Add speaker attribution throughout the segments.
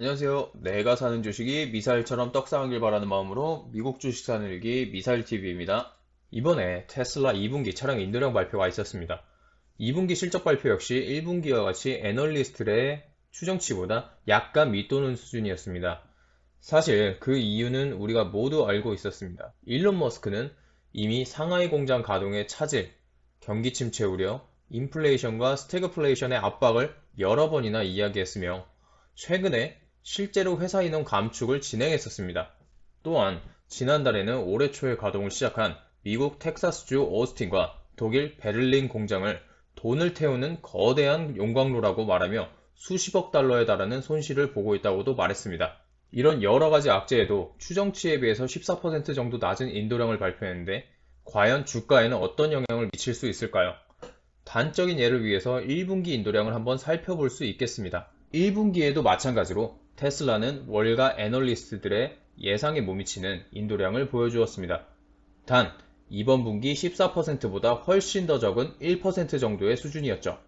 Speaker 1: 안녕하세요. 내가 사는 주식이 미사일처럼 떡상하길 바라는 마음으로 미국 주식 사는 일기 미사일TV입니다. 이번에 테슬라 2분기 차량 인도량 발표가 있었습니다. 2분기 실적 발표 역시 1분기와 같이 애널리스트의 추정치보다 약간 밑도는 수준이었습니다. 사실 그 이유는 우리가 모두 알고 있었습니다. 일론 머스크는 이미 상하이 공장 가동의 차질, 경기 침체 우려, 인플레이션과 스태그플레이션의 압박을 여러 번이나 이야기했으며 최근에 실제로 회사 인원 감축을 진행했었습니다. 또한 지난달에는 올해 초에 가동을 시작한 미국 텍사스주 오스틴과 독일 베를린 공장을 돈을 태우는 거대한 용광로라고 말하며 수십억 달러에 달하는 손실을 보고 있다고도 말했습니다. 이런 여러 가지 악재에도 추정치에 비해서 14% 정도 낮은 인도량을 발표했는데 과연 주가에는 어떤 영향을 미칠 수 있을까요? 단적인 예를 위해서 1분기 인도량을 한번 살펴볼 수 있겠습니다. 1분기에도 마찬가지로 테슬라는 월가 애널리스트들의 예상에 못 미치는 인도량을 보여주었습니다. 단, 이번 분기 14%보다 훨씬 더 적은 1% 정도의 수준이었죠.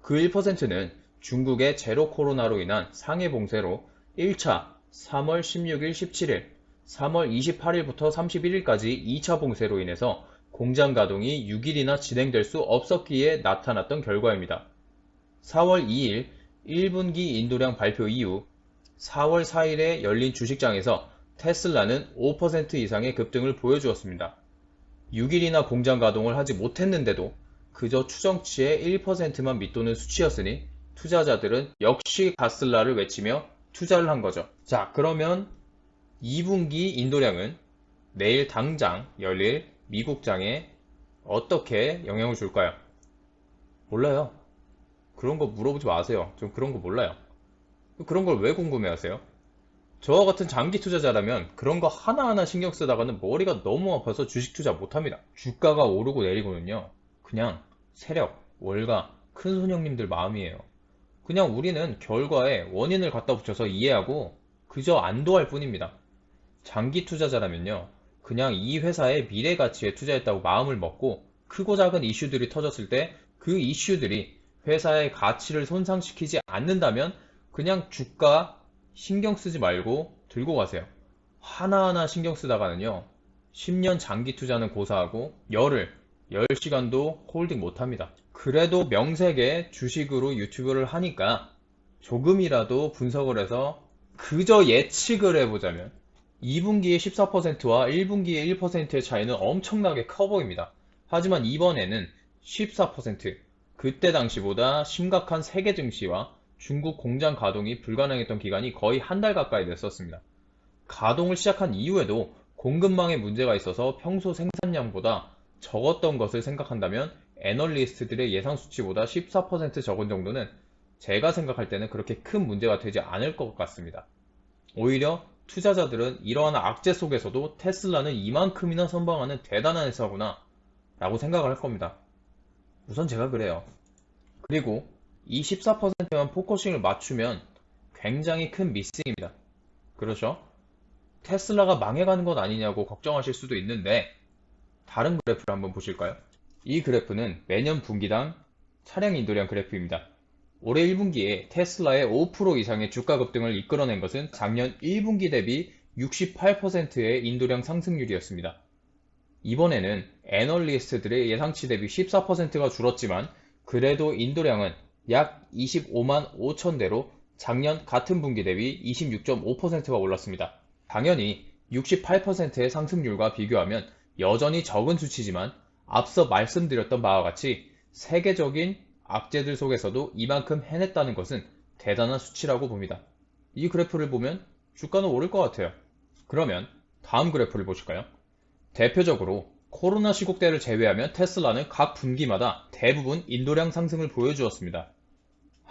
Speaker 1: 그 1%는 중국의 제로 코로나로 인한 상해 봉쇄로 1차 3월 16일, 17일, 3월 28일부터 31일까지 2차 봉쇄로 인해서 공장 가동이 6일이나 진행될 수 없었기에 나타났던 결과입니다. 4월 2일 1분기 인도량 발표 이후 4월 4일에 열린 주식장에서 테슬라는 5% 이상의 급등을 보여주었습니다. 6일이나 공장 가동을 하지 못했는데도 그저 추정치의 1%만 밑도는 수치였으니 투자자들은 역시 가슬라를 외치며 투자를 한 거죠. 자, 그러면 2분기 인도량은 내일 당장 열릴 미국장에 어떻게 영향을 줄까요? 몰라요. 그런 거 물어보지 마세요. 좀 그런 거 몰라요. 그런 걸 왜 궁금해 하세요? 저와 같은 장기 투자자라면 그런 거 하나하나 신경 쓰다가는 머리가 너무 아파서 주식 투자 못합니다. 주가가 오르고 내리고는요. 그냥 세력, 월가, 큰손 형님들 마음이에요. 그냥 우리는 결과에 원인을 갖다 붙여서 이해하고 그저 안도할 뿐입니다. 장기 투자자라면요. 그냥 이 회사의 미래 가치에 투자했다고 마음을 먹고 크고 작은 이슈들이 터졌을 때 그 이슈들이 회사의 가치를 손상시키지 않는다면 그냥 주가 신경 쓰지 말고 들고 가세요. 하나하나 신경 쓰다가는요. 10년 장기 투자는 고사하고 열을 10시간도 홀딩 못합니다. 그래도 명색에 주식으로 유튜브를 하니까 조금이라도 분석을 해서 그저 예측을 해보자면 2분기의 14%와 1분기의 1%의 차이는 엄청나게 커 보입니다. 하지만 이번에는 14%, 그때 당시보다 심각한 세계 증시와 중국 공장 가동이 불가능했던 기간이 거의 한 달 가까이 됐었습니다. 가동을 시작한 이후에도 공급망에 문제가 있어서 평소 생산량보다 적었던 것을 생각한다면 애널리스트들의 예상 수치보다 14% 적은 정도는 제가 생각할 때는 그렇게 큰 문제가 되지 않을 것 같습니다. 오히려 투자자들은 이러한 악재 속에서도 테슬라는 이만큼이나 선방하는 대단한 회사구나 라고 생각을 할 겁니다. 우선 제가 그래요. 그리고 이 14%만 포커싱을 맞추면 굉장히 큰 미싱입니다. 그렇죠? 테슬라가 망해가는 것 아니냐고 걱정하실 수도 있는데 다른 그래프를 한번 보실까요? 이 그래프는 매년 분기당 차량 인도량 그래프입니다. 올해 1분기에 테슬라의 5% 이상의 주가 급등을 이끌어낸 것은 작년 1분기 대비 68%의 인도량 상승률이었습니다. 이번에는 애널리스트들의 예상치 대비 14%가 줄었지만 그래도 인도량은 약 25만 5천 대로 작년 같은 분기 대비 26.5%가 올랐습니다. 당연히 68%의 상승률과 비교하면 여전히 적은 수치지만 앞서 말씀드렸던 바와 같이 세계적인 악재들 속에서도 이만큼 해냈다는 것은 대단한 수치라고 봅니다. 이 그래프를 보면 주가는 오를 것 같아요. 그러면 다음 그래프를 보실까요? 대표적으로 코로나 시국 때를 제외하면 테슬라는 각 분기마다 대부분 인도량 상승을 보여주었습니다.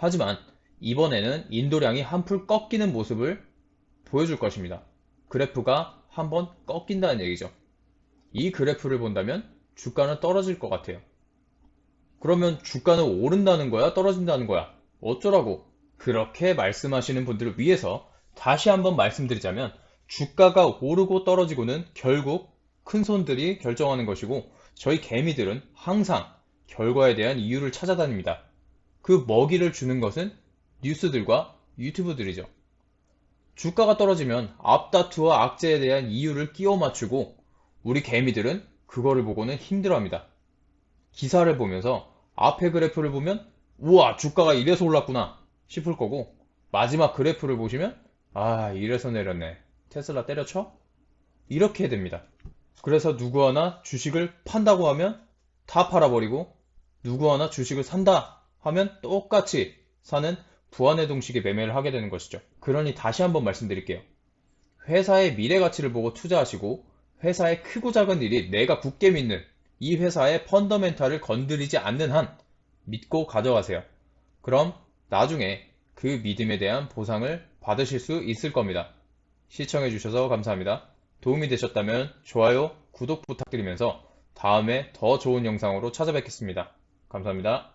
Speaker 1: 하지만 이번에는 인도량이 한풀 꺾이는 모습을 보여줄 것입니다. 그래프가 한번 꺾인다는 얘기죠. 이 그래프를 본다면 주가는 떨어질 것 같아요. 그러면 주가는 오른다는 거야? 떨어진다는 거야? 어쩌라고? 그렇게 말씀하시는 분들을 위해서 다시 한번 말씀드리자면 주가가 오르고 떨어지고는 결국 큰 손들이 결정하는 것이고 저희 개미들은 항상 결과에 대한 이유를 찾아다닙니다. 그 먹이를 주는 것은 뉴스들과 유튜브들이죠. 주가가 떨어지면 앞다투와 악재에 대한 이유를 끼워 맞추고 우리 개미들은 그거를 보고는 힘들어합니다. 기사를 보면서 앞에 그래프를 보면 우와 주가가 이래서 올랐구나 싶을 거고 마지막 그래프를 보시면 아 이래서 내렸네 테슬라 때려쳐? 이렇게 됩니다. 그래서 누구 하나 주식을 판다고 하면 다 팔아버리고 누구 하나 주식을 산다 하면 똑같이 사는 부안의 동식의 매매를 하게 되는 것이죠. 그러니 다시 한번 말씀드릴게요. 회사의 미래 가치를 보고 투자하시고 회사의 크고 작은 일이 내가 굳게 믿는 이 회사의 펀더멘탈을 건드리지 않는 한 믿고 가져가세요. 그럼 나중에 그 믿음에 대한 보상을 받으실 수 있을 겁니다. 시청해주셔서 감사합니다. 도움이 되셨다면 좋아요, 구독 부탁드리면서 다음에 더 좋은 영상으로 찾아뵙겠습니다. 감사합니다.